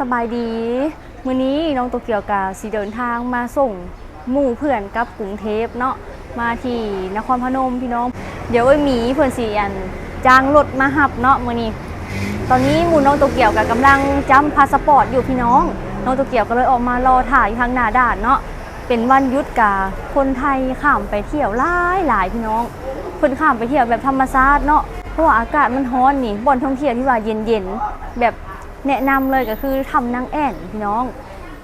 สบายดี มื้อนี้น้องโตเกียวกาสิเดินทางมาส่งหมู่เพื่อนกับกรุงเทพเนาะมาที่นครพนมพี่น้อง เดี๋ยวไอ้หมีเพื่อนสีอันจ้างรถมาหับเนาะมื้อนี้ ตอนนี้หมู่น้องโตเกียวกับกำลังจำพาสปอร์ตอยู่พี่น้อง น้องโตเกียวก็เลยออกมารอถ่ายอยู่ทางหน้าด่านเนาะเป็นวันยุดกาคนไทยข้ามไปเที่ยวหลายหลายพี่น้องเพิ่นข้ามไปเที่ยวแบบธรรมชาติเนาะเพราะว่าอากาศมันร้อนนี่บ่อนท่องเที่ยวที่ว่าเย็นๆแบบ แนะนำเลยก็คือทำนางแอ่นพี่น้อง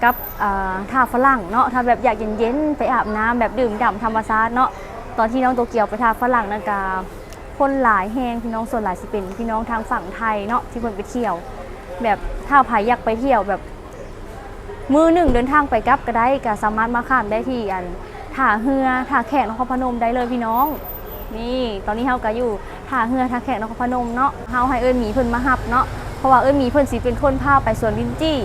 กับท่าฝรั่งเนาะถ้าแบบอยากเย็นๆไปอาบน้ำแบบดื่มด่ำธรรมชาติเนาะตอนที่น้องโตเกียวไปท่าฝรั่งนั่นกาคนหลายแหงพี่น้องส่วนหลายสิเป็นพี่น้องทางฝั่งไทยเนาะที่เพิ่นไปเที่ยว แบบถ้าใครอยากไปเที่ยวแบบมือหนึ่งเดินทางไปกับก็ได้ก็สามารถมาข้ามได้ที่อันท่าเรือท่าแขกนครพนมได้เลยพี่น้อง นี่ตอนนี้เฮาก็อยู่ท่าเรือท่าแขกนครพนมเนาะเฮาให้เอิ้นหมีเพิ่นมาฮับเนาะ เพราะว่าเอิ้นมีเพิ่นสิเป็นคนพาไปสวนลินจี้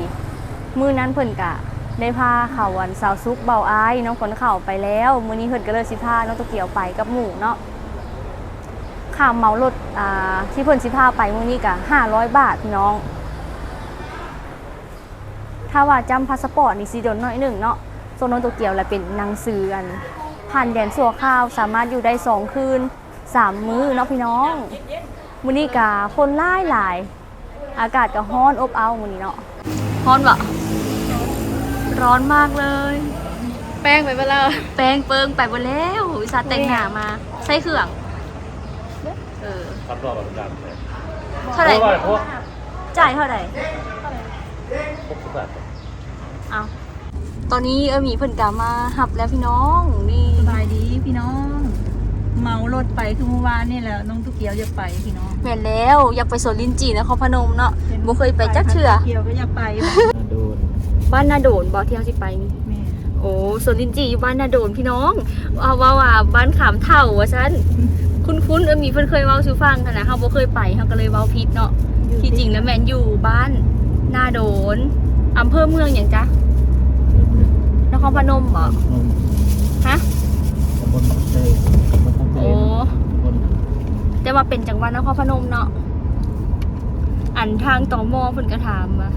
มือนั้นเพิ่นกะได้พาเขาวันสาวซุกเบาอายน้องคนเข่าไปแล้วมื้อนี้เพิ่นก็เลยสิพาน้องตะเกียวไปกับหมู่เนาะค่าเมารถอ่าที่เพิ่นสิพาไปมื้อนี้ก็500 บาทพี่น้อง ถ้าว่าจำพาสปอร์ตนี่สิโดนน้อยหนึ่งเนาะโซนน้องโตเกียวแหละเป็นหนังสืออันผ่านแดนสัวข้าวสามารถอยู่ได้สองคืนสามมื้อเนาะพี่น้องมื้อนี้กะคนหลายหลาย อากาศก็ร้อนอบอ้าวมื้อนี้เนาะร้อนบะร้อนมากเลย แป้งไปเวลาแป้งเปิงไปหมดแล้ววิชาแต่งหน้ามา ใส่เครื่องเออครับรอบแบบดังเลยเท่าไหร่เพราะว่าเพราะจ่ายเท่าไหร่พวกสุดแบบเอาตอนนี้เออหมีเพิ่นกามาหับแล้วพี่น้องนี่สบายดีพี่น้อง เมารถไปคือเมื่อวานนี่แหละน้องตุ๊กเกียวจะไปพี่น้องแม่นแล้วอยากไปสวนลินจีนครพนมเนาะบ่เคยไปจักเทื่อเกียวก็อยากไปโดนบ้านนาโดนบ่ที่เฮาสิไปนี่แม่โอ้สวนลินจีอยู่บ้านนาโดนพี่น้องว่าว่าว่าบ้านขามเท่าว่าซั่นคุ้นๆเออหมีเพิ่นเคยเว้าสู่ฟังขนาดเฮาบ่เคยไปเฮาก็เลยเว้าผิดเนาะที่จริงแล้วแม่นอยู่บ้านนาโดนอำเภอเมืองหยังจ๊ะนครพนมบ่ฮะตำบล บักเตยบลบักเตโอ้ยบลแต่ว่าเป็นจังหวัดนครพนมเนาะอันทางตอมอเพิ่นก็ถามว่า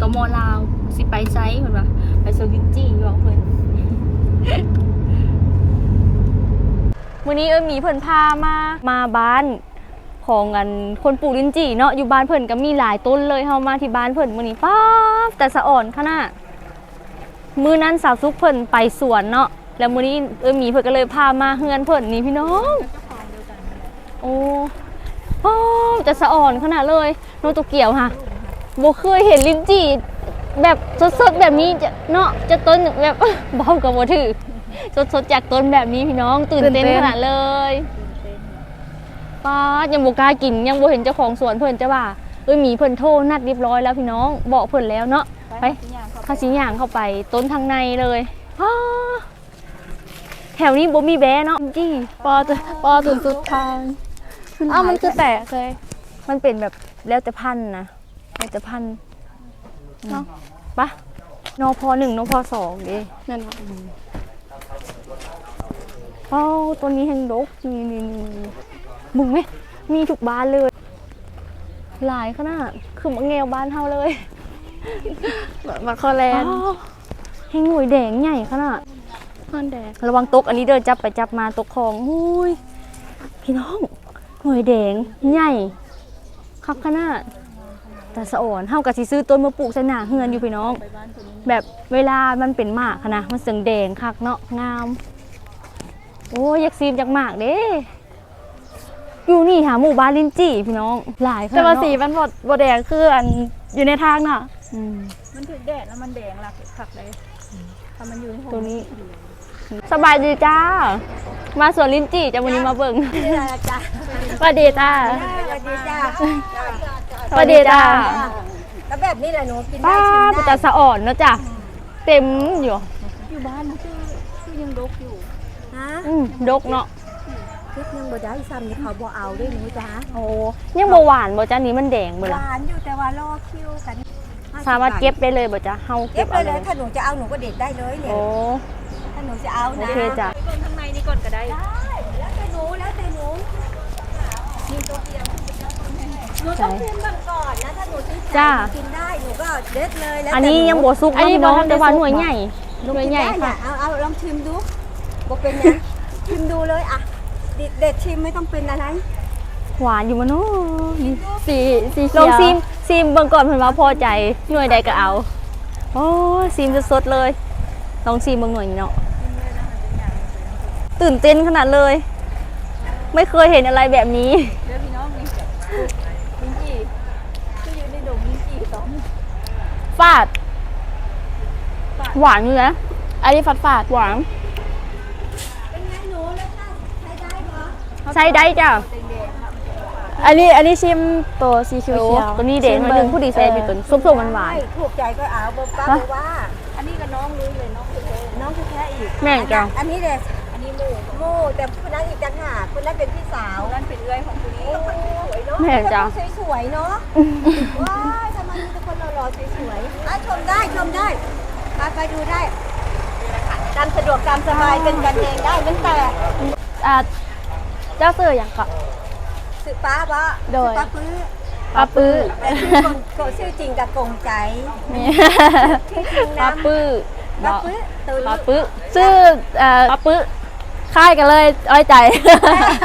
ตอมอลาวสิไปไซเพิ่นว่าไปโซลินจีบอกเพิ่นมื้อนี้เอิ้นมีเพิ่นพามามาบ้านของอันคนปลูกลิ้นจี่เนาะอยู่บ้านเพิ่นก็มีหลายต้นเลยเฮามาที่บ้านเพิ่นมื้อนี้ป๊าบแต่สะอ่อนขนาดมื้อนั้นสาวซุกเพิ่นไปสวนเนาะ แล้วมื้อนี้เอิ้นมีเพิ่นก็เลยพามาเฮือนเพิ่นนี่พี่น้อง โอ้โอ้จะสะอ่อนขนาดเลยน้องตัวเกี่ยวค่ะโบเคยเห็นลิ้นจี่แบบสดๆแบบนี้จะเนาะจะต้นแบบเบากับโบถือสดๆจากต้นแบบนี้พี่น้อง ตื่นเต้นขนาดเลยป้าดยังโบกล้ากินยังโบเห็นเจ้าของสวนเพิ่นจะว่าเอ้ยหมีเพิ่นโทรนัดเรียบร้อยแล้วพี่น้องบอกเพิ่นแล้วเนาะไปเข้าสิย่างเข้าไปต้นทางในเลยป้าดแถวนี้โบมีแบะเนาะจี้ปอจนปอจนสุดทางอ้าวมันคือแตกเลยมันเป็นแบบแล้วแต่พันธุ์นะแล้วแต่พันธุ์เนาะปะนพหนึ่งนพสองดินั่นค่ะเอ้าตัวนี้แห่งดกนี่นี่นี่นี่มึงไหมมีทุกบ้านเลย หลายขนาดคือมังเงวบ้านเฮาเลยมาคอแลนด์อ้าวแห่งหน่วยแดงใหญ่ขนาด ฮอนแดงระวังตกอันนี้เดินจับไปจับมาตกของอุ้ยพี่น้องหน่วยแดงใหญ่คักขนาดแต่สะอ่อนเฮากับสิซื้อต้นมาปลูกใส่หน้าเฮือนอยู่พี่น้อง แบบเวลามันเป็นหมากค่ะนะมันเสียงแดงคักเนาะงาม โอ้ยอยากซีมจากหมากเด้อยู่นี่หาหมู่บ้านลินจี้พี่น้องหลายขนดแต่ว่าเนะสีมันบดบดแดงคืออันอยู่ในทางน่ะอืมมันถึงแดดแล้วมันแดงหลักขักเลยถ้ามันอยู่ในตัวนี้ สบายดีจ้า มาสวนลินจี้จะวันนี้มาเบิ่งสวัสดีจ้าสวัสดีจ้าสวัสดีจ้าแล้วแบบนี้แหละหนูกินได้ป้าชิมปุตได้ตาสะอ่อนเนาะจ้ะเต็มอยู่อยู่บ้านคือคือยังดกอยู่ฮะอืมดกเนาะคลิปยังบ่ได้ซ้ำนี่เขาบ่เอาด้วยหนูจ้าโอ้ยังบ่หวานบ่จ้านี้มันแดงเบ่หล่ะวานอยู่แต่ว่ารอคิวกันสามารถเก็บได้เลยบ่จ้าเฮาเก็เก็บบเลเอายเลเลยยถ้าหนูจะเอาหนูก็เด็ดได้เลยเนี่ยโอ้ถ้า หนูจะเอาโอนะเคจ้ะ ไปก่อนข้างในนี่ก่อนก็ได้ ได้ แล้วแต่หนูแล้วแต่หนูมีตัวเดียวหนูใช่ต้องชิมก่อนก่อนนะถ้าหนูซื้อจ้ากินได้หนูก็เด็ดเลยแล้วอันนี้ยังบวซุกอันเนาะนี้พี่น้องบ่ทันได้แต่ว่าสุกหน่วยบ่ใหญ่หน่วยใหญ่ได้ค่ะเนี่ยเอาเอาลองชิมดูบอกเป็นยังชิมดูเลยอะเด็ดเด็ดชิมไม่ต้องเป็นอะไรหวานอยู่มะเนาะนี่สีสีลเขีองยวซิมซิมเบิ่งก่อนเพิ่นว่าพอใจหน่วยใดก็เอา โอ้ยซิมสดๆเลย ลองซิมเบิ่งหน่อยเนาะ ตื่นเต้นขนาดเลย ไม่เคยเห็นอะไรแบบนี้เดี๋ยวพี่น้องนี่ลิ้นจี่ที่อยู่ในดงลิ้นจี่สองฟาด หวานอยู่นะอันนี้ฝาดฝาดหวานเป็นไงหนูแล้วค่ะใช้ได้ปะใช้ได้จ้ะอันนี้อันนี้ชิมตัวสีเขียวโอ้เขียวตัวนี้เด่นมาดึงผู้ดีแซ่บอยู่ตัวนี้ส้มๆหวานไม่ถูกใจก็เอาบอกป้าบอกว่า อันนี้ก็น้องรู้เลยน้องแท้ๆน้องแท้ๆอีกๆแม่งจ้ะอันนี้เด็ ดอันนี้หมูหมูแต่คนนั้นอีกต่างหากคนนั้นเป็นพี่สาว นั่นเป็นเอื้อยของคุณนี้โอ้สวยเนาะแม่งจ้ะ แต่คนสวยๆเนาะว้ายทำไมมีแต่คนหล่อๆสวยๆอะชมได้ชมได้ไปไปดูได้ตามสะดวกตามสบายเป็นกันเองได้ตั้งแต่อ่าเจ้าเสืออย่างก่อนสือป้าปะโดย ป้าปื้อปลาปื้อแต่ชื่อกงโกชื่อจริงกับกงใจนี่ชื่อจริงปลานะปื้อป้าปื้อตื่นปลาปื้อชื่อเอ่อปลาปื้อ ค่ายกันเลยอ้อยใจ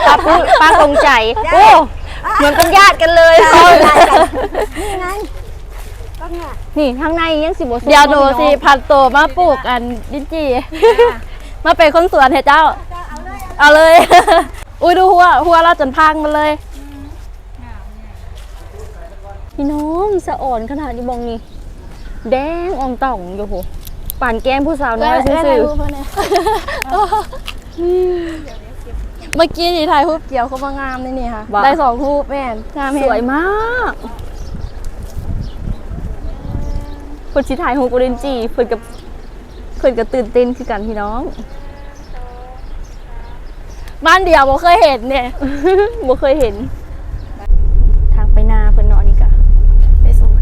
ปลาปุ๊ปลากงใจ โอ้ เหมือนเป็นญาติกันเลยนี่ไงก็เนี่ยนี่ข้างในยังสิบวเดี๋ยวดูสิพันโตมาปลูกอันลิ้นจีมาเป็นคนสวนเถอะเจ้าเอาเลยเอาเลย อุ้ยดูหัวหัวเราจนพังมาเลยพี่น้องสะอ่อนขนาดนี้บองนี่แดงอ่องต่องอยู่โหป่านแก้มผู้สาวน้อยซื่อ เมื่อกี้ที่ถ่ายรูปเกี่ยวเขามางามนี่นี่ค่ะ ว่ะ ได้สองรูปแม่นงามๆเห็สวยมากเพิ่นสิถ่ายฮูกอเรนจีเพิ่นกับเพิ่นก็ตื่นเต้นคือกันพี่น้อง บ้านเดียวบ่เคยเห็นเนี่ยบ่เคยเห็น ทางไปนาเพิ่นเนาะนี่กะไปสวน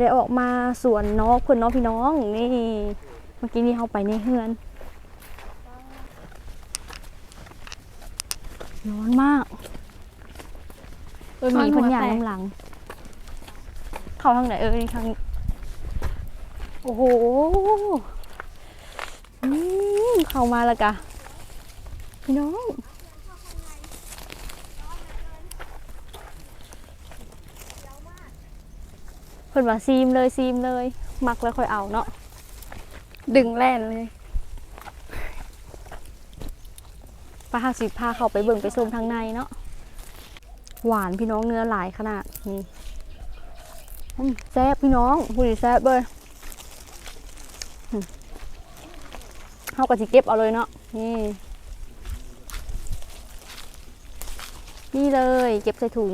ได้ออกมาสวนนอกเพิ่นเนาะพี่น้องนี่ เมื่อกี้นี่เฮาไปในเฮือน ร้อนมากเออมีเพิ่นย่างน้ำหลัง เข้าทางไหนเออนี่ทางนี้โอ้โหอืมเข้ามาแล้วกะพี่น้องเพิ่นว่าซีมเลยซีมเลย มักแล้วค่อยเอาเนาะดึงแล่นเลย ป้าหาสิพาเขาไปเบิ่งไปชมทางในเนาะหวานพี่น้องเนื้อหลายขนาดนี่แซ่บพี่น้องผู้ดีแซ่บเลยเข้าก็สิเก็บเอาเลยเนาะนี่นี่เลย เก็บใส่ถุง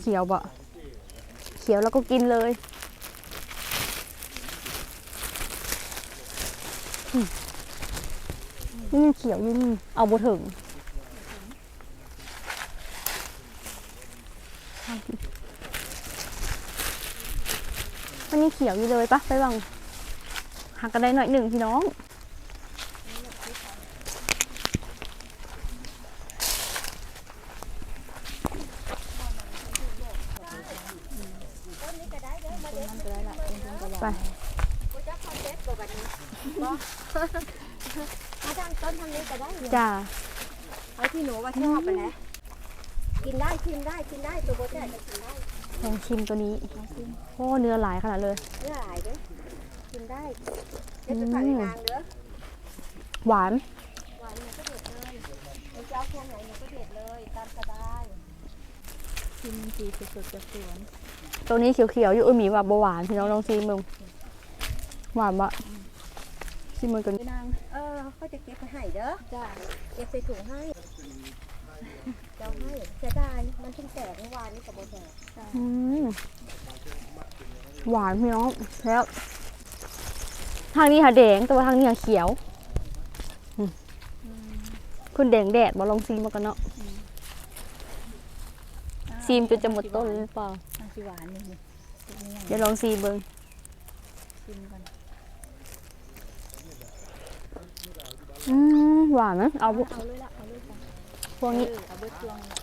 เขียวบะเขียวแล้วก็กินเลยอืม ยังเขียวยิ่งเอาบถึงมันยังเขียวอยู่เลยปะไปบังหักกันได้หน่อยหนึ่งพี่น้อง ไป มาทางต้นทางนี้ก็ได้เนี่ย จ้า เอาที่หนูว่าชอบไปแล้วกินได้ชิมได้กินได้ตัวโบแท้ก็กินได้ ลองชิมตัวนี้โอ้เนื้อหลายขนาดเลย เนื้อหลายเด้อกินได้เดี๋ยวจะผ่านนางเด้อหวานหวานเนี่ยก็เด็ดเลยเราจะเอาพวงไหนเนี่ยก็เด็ดเลยตามสบายกินจีสดๆจากสวนตัวนี้เขียวๆอยู่เออหมีว่าบหวานพี่น้องลองชิมมึงหวานบะชิมมึงตัวนี้นางเออเขาจะเก็บไปให้เด้อจ้าเก็บใส่ถุงให้ เจ้าให้เสียดายมันเพิ่งแตกเมื่อวานนี้กับโบแตกอืมหวานพี่น้องแล้ว ทางนี้ค่ะแดงแต่ว่าทางนี้ค่ะเขียวอืมคุณแดงแดดบอลองซีมมากันเนาะซีมจนจะหมดต้นหรือเปล่าอันสีหวานนี่นี่เดี๋ยวลองซีมเบิ้งชิมกันอืมหวานนะเอาบุเอาเลยละเอาเลยจ้ะ พวกนี้เออเอาเบิดพวงละ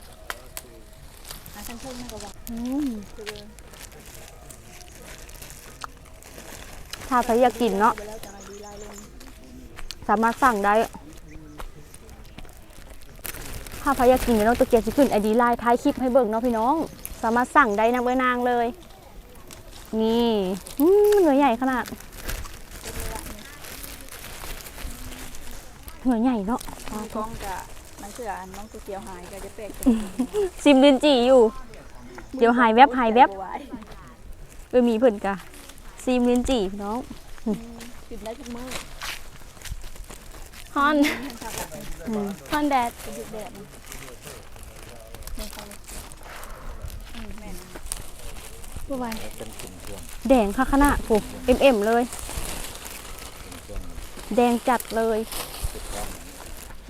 หาทั้งเพิ่มมากกว่าหวานอืมคือเลยถ้าใครอยากกินเนาะสามารถสั่งได้ ถ้าใครอยากกินเดี๋ยวน้องตะเกียบจะขึ้นไอดีไลน์ท้ายคลิปให้เบิ่งเนาะพี่น้อง สามารถสั่งได้นะเบอร์นางเลย นี่อืมเนื้อใหญ่ขนาดเนื้อใหญ่เนาะกล้องกะ มันเสืออันน้องตัวเกียวหายก็จะเป็กซิมลินจีอยู่ เดี๋ยวหายแวบหายแวบเออมีเพิ่นกะซิมลินจีพี่น้องกินได้ทุกมื้อฮอนฮอนแดดหยุดแดดนะไม่เข้าเลยอืมแม่นบ่ไหวเป็นกลุ่มเครื่องแดงค่ะขนาดปุ๊บเอ็มเอ็มเลยเครื่องแดงจัดเลย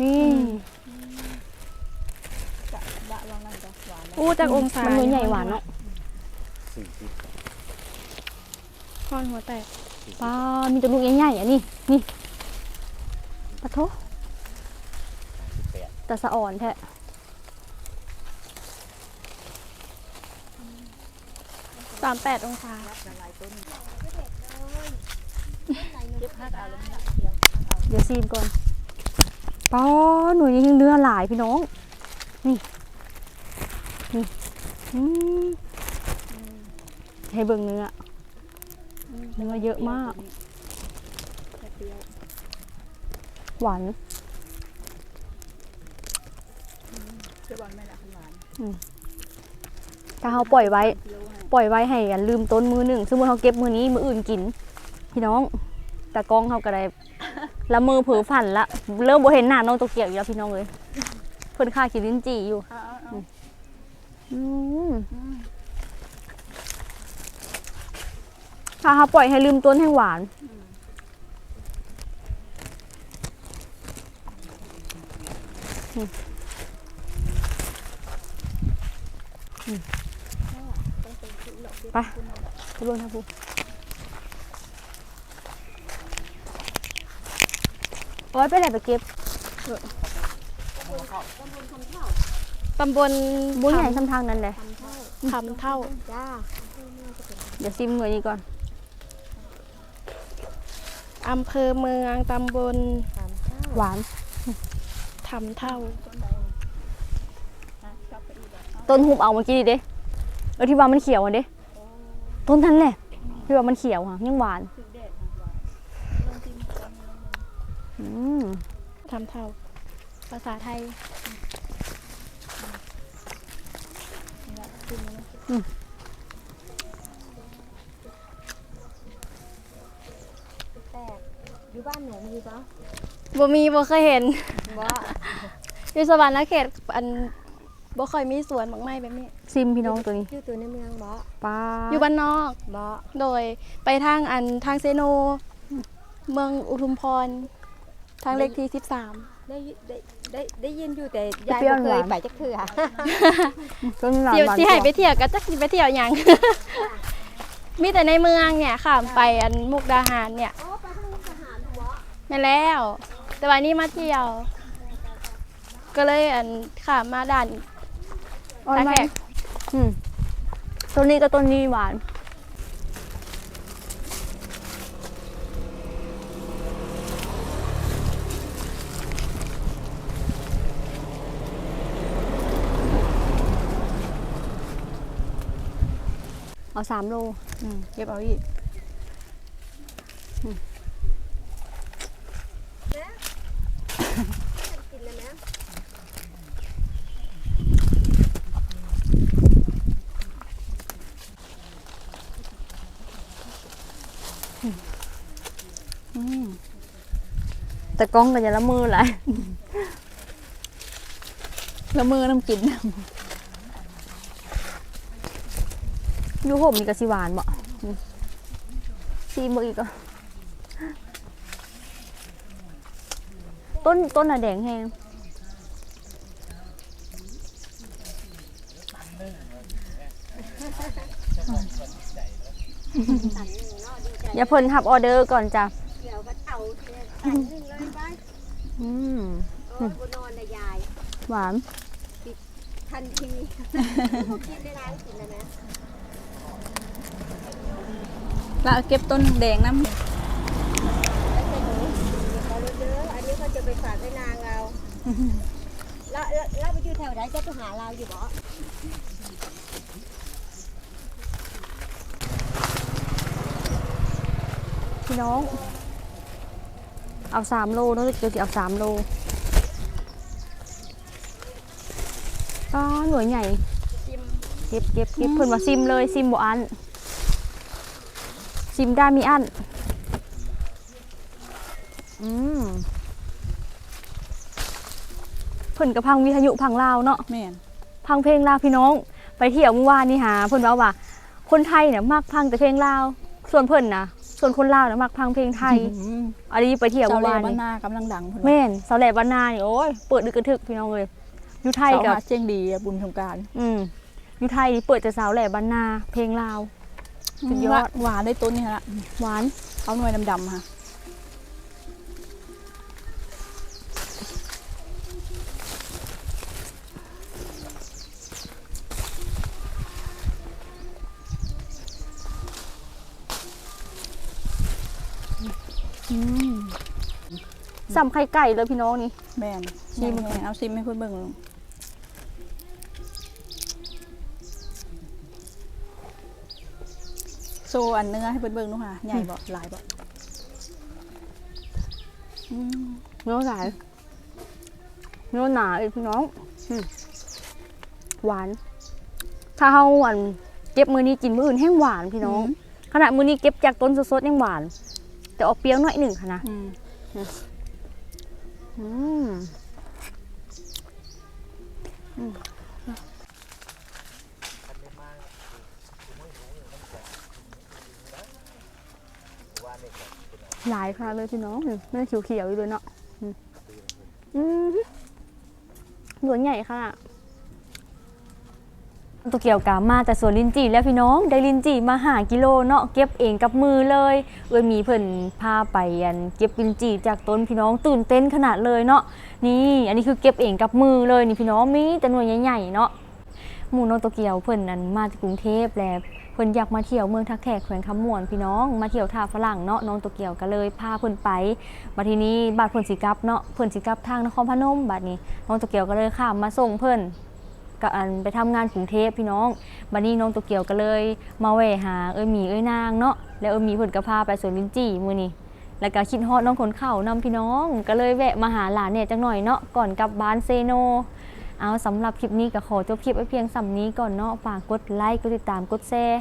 นี่ กะดะลองนั่น จ้ะหวานเลยอู้จากอมมันเนื้อใหญ่หวานเนาะสี่สิบฮอนหัวแตกป้ามีแต่ลูกใหญ่ๆอะนี่นี่ปะโทสิบแปดแต่สะอ่อนแท้สามแปดองศาเก็บห้าเอาแล้วมันเกียวเดี๋ยวซีมก่อนป้าหน่วยนี้ยังเนื้อหลายพี่น้อง นี่นี่อืม ให้เบิ่งเนื้อ เนื้อเยอะมากเปรี้ยวหวานเปรี้ยวหวานไม่ละหวานถ้าเขาปล่อยไว้เปรี้ยวให้ปล่อยไว้ให้อันลืมต้นมือหนึ่งสมมติเขาเก็บมือนี้มืออื่นกิน พี่น้องแต่กล้องเขาก็ได้ละมือเผือฝันละ เริ่มบ่เห็นหน้าน้องโตเกียวอยู่แล้วพี่น้องเลยเพิ่นค่ากินลิ้นจี่อยู่ ถ้าเขาปล่อยให้ลืมต้นให้หวานไปไปเบิ่งทางพูโอ้ยไปไหนไปเก็บ ตำบลบุญใหญ่ทำทางนั้นเลยคำเท่า จ้าเดี๋ยวซิมหน่วยนี้ก่อนอำเภอเมืองตำบลสามข้าวหวานทำเท่านะกลับไปอีกอะต้นหุบเอาเมื่อกี้ดิเด้เออที่ว่ามันเขียวอะเด้ต้นนั้นแหละที่ว่ามันเขียวค่ะยังหวานถึงแดดนะหวานลองกินกันลองอืมทำเท่า ภาษาไทย นี่ละกินเลยนะ แตกอยู่บ้านหนูมีปะบ่มีบ่เคยเห็น บ่อยู่สวรรค์เขตอันบ่ค่อยมีสวนบางไม้แบบนี้ ซิมพี่น้องตัวนี้อยู่ตัวในเมืองบ่ปลาอยู่บ้านนอก บ่โดยไปทางอันทางเซโน เมืองอุทุมพร ทางเลขที่13ได้ยิได้ ได้ได้ยินอยู่แต่ยายบ่เคยไปจักเทื่อต้นหวานเดี๋ยวหวานสิให้กว่าไปเที่ยวก็จักสิไปเที่ยวหยังมีแต่ในเมืองเนี่ยค่ะไปอันมุกดาหารเนี่ยอ๋อไปทางมุกดาหารบ่ไม่แล้ว แต่วันนี้มาเที่ยว ก็เลยอันข้ามมาด่านอ่อนตาไหมแขกอืมต้นนี้กับต้นนี้หวาน เอาสามโลอืมเก็บเอาอีกกินแล้วนะแต่กล้องก็จะละมือหลายแล้วมือน้ำกิน ยูผมมีกระสิหวานบ่อืมซีมเบอร์อีกอะต้นต้นอะแดงแห้งอย่าเพิ่นทับออเดอร์ก่อนจ้ะเดี๋ยวก็เอาเทื่ออันหนึงเลยไปอืมเออบ่นอนนะยาย หวาน ทันทีกินได้ร้านกินแล้วนะ ล้วเก็บต้นแดงน้อันนี้เขาจะไปฝากให้นางเราำล้ล้ล้ไปอยู่แถวไหนจะไปหาเราอยู่บ่พี่น้อง เอาสามโลเนอะเดี๋ยจะเอาสามโลก็หน่วยใหญ่เก็บเก็บเก็บเพิ่นว่าซิมเลยซิมบ่อัน ซิมได้มีอันอืมเพิ่นกับพังวิทยุพังลาวเนาะแม่นพังเพลงลาวพี่น้อง ไปเที่ยวเมื่อวานนี่หาเพิ่นว่าว่า คนไทยเนี่ยมักพังแต่เพลงลาว ส่วนเพิ่นนะส่วนคนลาวเนี่ยมักพังเพลงไทยอันนี้ไปเที่ยวเจ้าเมื่อเล่วานบ้านนี่นากำลังดังพุ่นแม่นสาวแหลบบ้านนานี่โอ้ยเปิดดึกกระทึกพี่น้องเลยอยู่ไทยเสากับหาเจียงดีอะบุญสงกรารอืมอยู่ไทยนี่เปิดแต่สาวแหลบบ้านนาเพลงลาว สุดยอดหวานได้ต้นนี่ฮะหวานเอาหน่วยดำๆค่ะสัมไข่ไก่เลยพี่น้องนี่แม่นชิชิมมแม่นเอาซิมให้เพื่อนเบิ่งลง โซอันเนื้อให้เพื่อนเบิ่งดูค่ะใหญ่บ่หลายบ่อืมเนื้อสายเนื้อหนาอีกพี่น้องอืมหวาน ถ้าเฮาหวานเก็บมือนี้กินมืออื่นแห้งหวานพี่น้อง ขนาดมือนี้เก็บจากต้นสดๆยังหวาน แต่ออกเปรี้ยวหน่อยหนึ่งค่ะนะอืม อืมอืม หลายค่ะเลยพี่น้องนี่เนื้อเขียวอยู่เลยเนาะอืมอืมหนวดใหญ่ค่ะตัวเกี่ยวกับมาแต่สวนลินจีแล้วพี่น้องได้ลินจีมาหากิโลเนาะเก็บเองกับมือเลยเอ้ยมีเพิ่นพาไปอันเก็บลินจีจากต้นพี่น้องตื่นเต้นขนาดเลยเนาะนี่อันนี้คือเก็บเองกับมือเลยนี่พี่น้องมีแต่หน่วยใหญ่ๆเนาะหมู่น้องโตเกียวเพิ่นนั้นมาจากกรุงเทพแล้ว เพิ่นอยากมาเที่ยวเมืองทักแขกแขวงคำม่วนพี่น้อง มาเที่ยวท่าฝรั่งเนาะน้องโตเกี่ยวก็เลยพาเพิ่นไปมาทีนี้บาดเพิ่นสิกลับเนาะเพิ่นสิกลับทางนครพนมบัดนี้น้องโตเกี่ยวก็เลยข้ามมาส่งเพิ่นก็อันไปทำงานกรุงเทพพี่น้องบัดนี้น้องโตเกี่ยวก็เลย มาแหวหาเอ้ยหมีเอ้ยนางเนาะแล้วเอ้ยมีเพิ่นก็พาไปสวนลิ้นจี่มื้อนี้แล้วก็คิดฮอดน้องคนเข่านำพี่น้อง ก็เลยแวะมาหาหลานเนี่ยจังหน่อยเนาะก่อนกลับบ้านเซโน เอาสำหรับคลิปนี้ก็ขอจบคลิปไว้เพียงสำนี้ก่อนเนาะฝากกดไลค์กดติดตามกดแชร์